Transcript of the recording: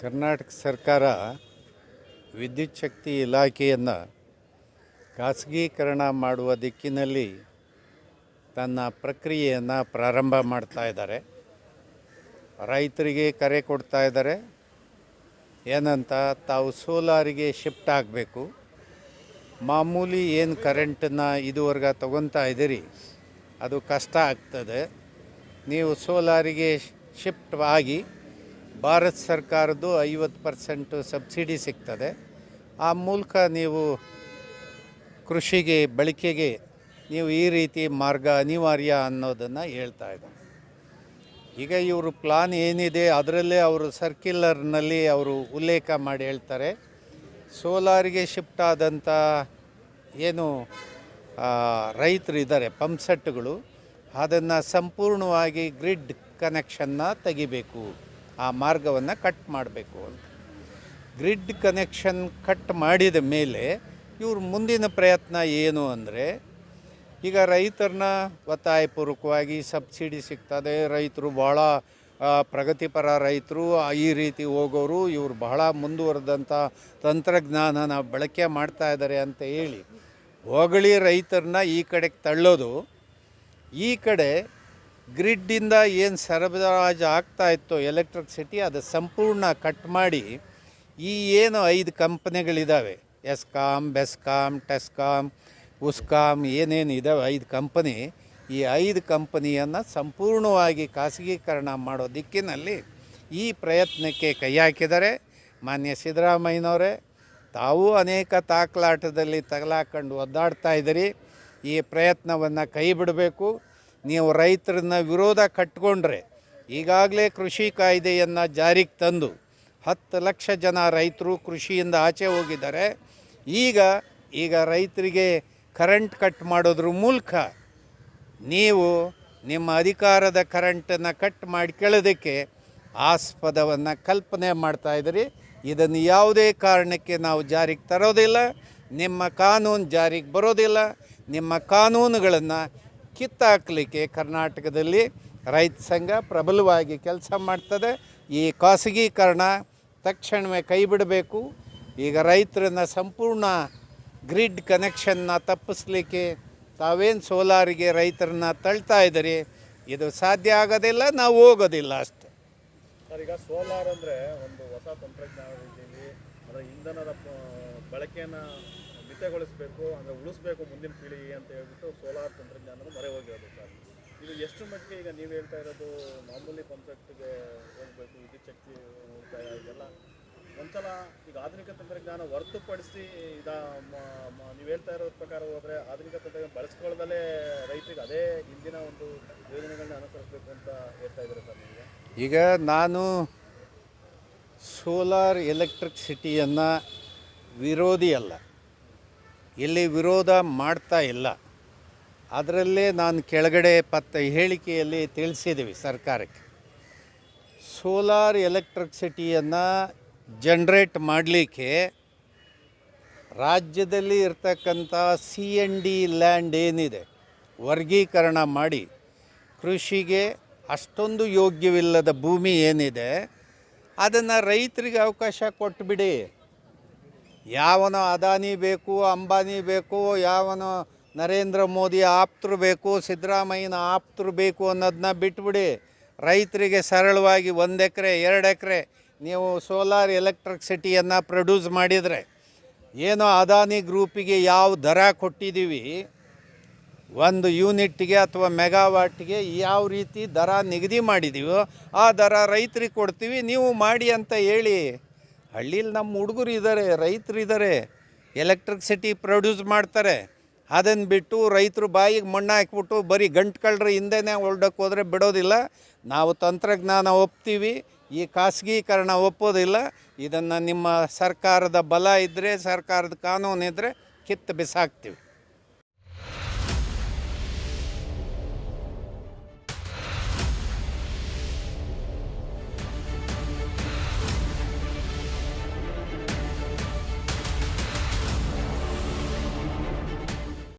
ಕರ್ನಾಟಕ ಸರ್ಕಾರ ವಿದ್ಯುತ್ ಶಕ್ತಿ ಇಲಾಖೆಯನ್ನು ಖಾಸಗೀಕರಣ ಮಾಡುವ ದಿಕ್ಕಿನಲ್ಲಿ ತನ್ನ ಪ್ರಕ್ರಿಯೆಯನ್ನು ಪ್ರಾರಂಭ ಮಾಡ್ತಾ ಇದ್ದಾರೆ. ರೈತರಿಗೆ ಕರೆ ಕೊಡ್ತಾ ಇದ್ದಾರೆ. ಏನಂತ, ತಾವು ಸೋಲಾರಿಗೆ ಶಿಫ್ಟ್ ಆಗಬೇಕು. ಮಾಮೂಲಿ ಏನು ಕರೆಂಟನ್ನು ಇದುವರೆಗೆ ತಗೊತಾ ಇದ್ದೀರಿ, ಅದು ಕಷ್ಟ ಆಗ್ತದೆ. ನೀವು ಸೋಲಾರಿಗೆ ಶಿಫ್ಟ್ ಆಗಿ ಭಾರತ ಸರ್ಕಾರದ್ದು ಐವತ್ತು ಪರ್ಸೆಂಟು ಸಬ್ಸಿಡಿ ಸಿಗ್ತದೆ. ಆ ಮೂಲಕ ನೀವು ಕೃಷಿಗೆ, ಬಳಕೆಗೆ ನೀವು ಈ ರೀತಿ ಮಾರ್ಗ ಅನಿವಾರ್ಯ ಅನ್ನೋದನ್ನು ಹೇಳ್ತಾ ಇದ್ದಾರೆ. ಈಗ ಇವರು ಪ್ಲಾನ್ ಏನಿದೆ ಅದರಲ್ಲೇ ಅವರು ಸರ್ಕ್ಯುಲರ್ನಲ್ಲಿ ಅವರು ಉಲ್ಲೇಖ ಮಾಡಿ ಹೇಳ್ತಾರೆ. ಸೋಲಾರಿಗೆ ಶಿಫ್ಟ್ ಆದಂಥ ಏನು ರೈತರು ಇದ್ದಾರೆ ಪಂಪ್ಸೆಟ್ಗಳು ಅದನ್ನು ಸಂಪೂರ್ಣವಾಗಿ ಗ್ರಿಡ್ ಕನೆಕ್ಷನ್ನ ತೆಗಿಬೇಕು. ಆ ಮಾರ್ಗವನ್ನು ಕಟ್ ಮಾಡಬೇಕು ಅಂತ. ಗ್ರಿಡ್ ಕನೆಕ್ಷನ್ ಕಟ್ ಮಾಡಿದ ಮೇಲೆ ಇವ್ರ ಮುಂದಿನ ಪ್ರಯತ್ನ ಏನು ಅಂದರೆ, ಈಗ ರೈತರನ್ನ ಒತ್ತಾಯಪೂರ್ವಕವಾಗಿ ಸಬ್ಸಿಡಿ ಸಿಗ್ತದೆ, ರೈತರು ಭಾಳ ಪ್ರಗತಿಪರ ರೈತರು, ಈ ರೀತಿ ಹೋಗೋರು ಇವರು ಬಹಳ ಮುಂದುವರೆದಂಥ ತಂತ್ರಜ್ಞಾನನ ಬಳಕೆ ಮಾಡ್ತಾ ಇದ್ದಾರೆ ಅಂತ ಹೇಳಿ ಹೊಗಳಿ ರೈತರನ್ನ ಈ ಕಡೆಗೆ ತಳ್ಳೋದು, ಈ ಕಡೆ ಗ್ರಿಡ್ಡಿಂದ ಏನು ಸರಬರಾಜು ಆಗ್ತಾ ಇತ್ತು ಎಲೆಕ್ಟ್ರಿಸಿಟಿ ಅದು ಸಂಪೂರ್ಣ ಕಟ್ ಮಾಡಿ ಈ ಏನು ಐದು ಕಂಪನಿಗಳಿದ್ದಾವೆ ಎಸ್ಕಾಮ್ ಬೆಸ್ಕಾಮ್ ಟೆಸ್ಕಾಮ್ ಉಸ್ಕಾಮ್ ಏನೇನು ಇದ್ದಾವೆ ಐದು ಕಂಪನಿ. ಈ ಐದು ಕಂಪನಿಯನ್ನು ಸಂಪೂರ್ಣವಾಗಿ ಖಾಸಗೀಕರಣ ಮಾಡೋ ದಿಕ್ಕಿನಲ್ಲಿ ಈ ಪ್ರಯತ್ನಕ್ಕೆ ಕೈ ಹಾಕಿದರೆ ಮಾನ್ಯ ಸಿದ್ದರಾಮಯ್ಯನವರೇ, ತಾವು ಅನೇಕ ತಾಕಲಾಟದಲ್ಲಿ ತಗಲಾಕೊಂಡು ಒದ್ದಾಡ್ತಾ ಇದ್ದೀರಿ. ಈ ಪ್ರಯತ್ನವನ್ನು ಕೈ ಬಿಡಬೇಕು. ನೀವು ರೈತರನ್ನ ವಿರೋಧ ಕಟ್ಕೊಂಡ್ರೆ ಈಗಾಗಲೇ ಕೃಷಿ ಕಾಯ್ದೆಯನ್ನು ಜಾರಿಗೆ ತಂದು ಹತ್ತು ಲಕ್ಷ ಜನ ರೈತರು ಕೃಷಿಯಿಂದ ಆಚೆ ಹೋಗಿದ್ದಾರೆ. ಈಗ ಈಗ ರೈತರಿಗೆ ಕರೆಂಟ್ ಕಟ್ ಮಾಡೋದ್ರ ಮೂಲಕ ನೀವು ನಿಮ್ಮ ಅಧಿಕಾರದ ಕರೆಂಟನ್ನು ಕಟ್ ಮಾಡ್ಕೊಳ್ಳೋದಕ್ಕೆ ಆಸ್ಪದವನ್ನು ಕಲ್ಪನೆ ಮಾಡ್ತಾ ಇದ್ದೀರಿ. ಇದನ್ನು ಯಾವುದೇ ಕಾರಣಕ್ಕೆ ನಾವು ಜಾರಿಗೆ ತರೋದಿಲ್ಲ. ನಿಮ್ಮ ಕಾನೂನು ಜಾರಿಗೆ ಬರೋದಿಲ್ಲ. ನಿಮ್ಮ ಕಾನೂನುಗಳನ್ನು ಕಿತ್ತಾಕಲಿಕ್ಕೆ ಕರ್ನಾಟಕದಲ್ಲಿ ರೈತ ಸಂಘ ಪ್ರಬಲವಾಗಿ ಕೆಲಸ ಮಾಡ್ತದೆ. ಈ ಖಾಸಗೀಕರಣ ತಕ್ಷಣವೇ ಕೈ ಬಿಡಬೇಕು. ಈಗ ರೈತರನ್ನ ಸಂಪೂರ್ಣ ಗ್ರಿಡ್ ಕನೆಕ್ಷನ್ನ ತಪ್ಪಿಸ್ಲಿಕ್ಕೆ ತಾವೇನು ಸೋಲಾರಿಗೆ ರೈತರನ್ನ ತಳ್ತಾ ಇದ್ದೀರಿ? ಇದು ಸಾಧ್ಯ ಆಗೋದಿಲ್ಲ, ನಾವು ಹೋಗೋದಿಲ್ಲ ಅಷ್ಟೆ. ಸರ್, ಈಗ ಸೋಲಾರ್ ಅಂದರೆ ಒಂದು ಹೊಸ ತಂತ್ರಜ್ಞಾನ ಇಂಧನದ ಬಳಕೆಯನ್ನು ಮಿತಗೊಳಿಸಬೇಕು, ಅಂದರೆ ಉಳಿಸ್ಬೇಕು ಮುಂದಿನ ಪೀಳಿಗೆ ಅಂತ ಹೇಳ್ಬಿಟ್ಟು ಸೋಲಾರ್ ತಂತ್ರಜ್ಞಾನದ ಮೊರೆ ಹೋಗಿರೋದು ಸರ್. ಇದು ಎಷ್ಟು ಮಟ್ಟಿಗೆ ಈಗ ನೀವು ಹೇಳ್ತಾ ಇರೋದು ಮಾಮೂಲಿ ಕಾನ್ಸೆಪ್ಟ್ಗೆ ಹೋಗಬೇಕು, ವಿದ್ಯುತ್ ಶಕ್ತಿ ಉಳಿತಾಯ, ಇದೆಲ್ಲ ಒಂದ್ಸಲ ಈಗ ಆಧುನಿಕ ತಂತ್ರಜ್ಞಾನ ಹೊರತುಪಡಿಸಿ ಇದ ನೀವು ಹೇಳ್ತಾ ಇರೋ ಪ್ರಕಾರ ಹೋದರೆ ಆಧುನಿಕ ತಂತ್ರಜ್ಞಾನ ಬಳಸ್ಕೊಳ್ಳದಲ್ಲೇ ರೈತರಿಗೆ ಅದೇ ಹಿಂದಿನ ಒಂದು ಯೋಜನೆಗಳನ್ನ ಅನುಸರಿಸಬೇಕು ಅಂತ ಹೇಳ್ತಾ ಇದ್ದಾರೆ ಸರ್ ನಿಮಗೆ ಈಗ ನಾನು ಸೋಲಾರ್ ಎಲೆಕ್ಟ್ರಿಸಿಟಿಯನ್ನು ವಿರೋಧಿ ಅಲ್ಲ. ಇಲ್ಲಿ ವಿರೋಧ ಮಾಡ್ತಾ ಇಲ್ಲ. ಅದರಲ್ಲೇ ನಾನು ಕೆಳಗಡೆ ಪತ್ತ ಹೇಳಿಕೆಯಲ್ಲಿ ತಿಳಿಸಿದ್ದೀವಿ ಸರ್ಕಾರಕ್ಕೆ. ಸೋಲಾರ್ ಎಲೆಕ್ಟ್ರಿಕ್ಸಿಟಿಯನ್ನು ಜನ್ರೇಟ್ ಮಾಡಲಿಕ್ಕೆ ರಾಜ್ಯದಲ್ಲಿ ಇರ್ತಕ್ಕಂಥ ಸಿ ಎನ್ ಡಿ ಲ್ಯಾಂಡ್ ಏನಿದೆ, ವರ್ಗೀಕರಣ ಮಾಡಿ ಕೃಷಿಗೆ ಅಷ್ಟೊಂದು ಯೋಗ್ಯವಿಲ್ಲದ ಭೂಮಿ ಏನಿದೆ, ಅದನ್ನು ರೈತರಿಗೆ ಅವಕಾಶ ಕೊಟ್ಬಿಡಿ. ಯಾವನೋ ಅದಾನಿ ಬೇಕು, ಅಂಬಾನಿ ಬೇಕು, ಯಾವನೋ ನರೇಂದ್ರ ಮೋದಿ ಆಪ್ತರು ಬೇಕು, ಸಿದ್ದರಾಮಯ್ಯನ ಆಪ್ತರು ಬೇಕು ಅನ್ನೋದನ್ನ ಬಿಟ್ಬಿಡಿ. ರೈತರಿಗೆ ಸರಳವಾಗಿ ಒಂದು ಎಕರೆ ಎರಡು ಎಕರೆ ನೀವು ಸೋಲಾರ್ ಎಲೆಕ್ಟ್ರಿಕ್ಸಿಟಿಯನ್ನು ಪ್ರೊಡ್ಯೂಸ್ ಮಾಡಿದರೆ ಏನೋ ಅದಾನಿ ಗ್ರೂಪಿಗೆ ಯಾವ ದರ ಕೊಟ್ಟಿದ್ದೀವಿ? ಒಂದು ಯೂನಿಟ್ಗೆ ಅಥವಾ ಮೆಗಾವಾಟ್ಗೆ ಯಾವ ರೀತಿ ದರ ನಿಗದಿ ಮಾಡಿದ್ದೀವೋ ಆ ದರ ರೈತರಿಗೆ ಕೊಡ್ತೀವಿ, ನೀವು ಮಾಡಿ ಅಂತ ಹೇಳಿ. ಹಳ್ಳೀಲಿ ನಮ್ಮ ಹುಡುಗರು ಇದ್ದಾರೆ ರೈತರು ಇದ್ದಾರೆ ಎಲೆಕ್ಟ್ರಿಸಿಟಿ ಪ್ರೊಡ್ಯೂಸ್ ಮಾಡ್ತಾರೆ. ಅದನ್ನು ಬಿಟ್ಟು ರೈತರು ಬಾಯಿಗೆ ಮಣ್ಣು ಹಾಕ್ಬಿಟ್ಟು ಬರೀ ಗಂಟು ಕಳ್ಳರ ಹಿಂದೆನೇ ಹೊಲ್ಡಕ್ಕೆ ಹೋದರೆ ಬಿಡೋದಿಲ್ಲ. ನಾವು ತಂತ್ರಜ್ಞಾನ ಒಪ್ತೀವಿ, ಈ ಖಾಸಗೀಕರಣ ಒಪ್ಪೋದಿಲ್ಲ. ಇದನ್ನು ನಿಮ್ಮ ಸರ್ಕಾರದ ಬಲ ಇದ್ದರೆ ಸರ್ಕಾರದ ಕಾನೂನು ಇದ್ದರೆ ಕಿತ್ತು ಬಿಸಾಕ್ತೀವಿ.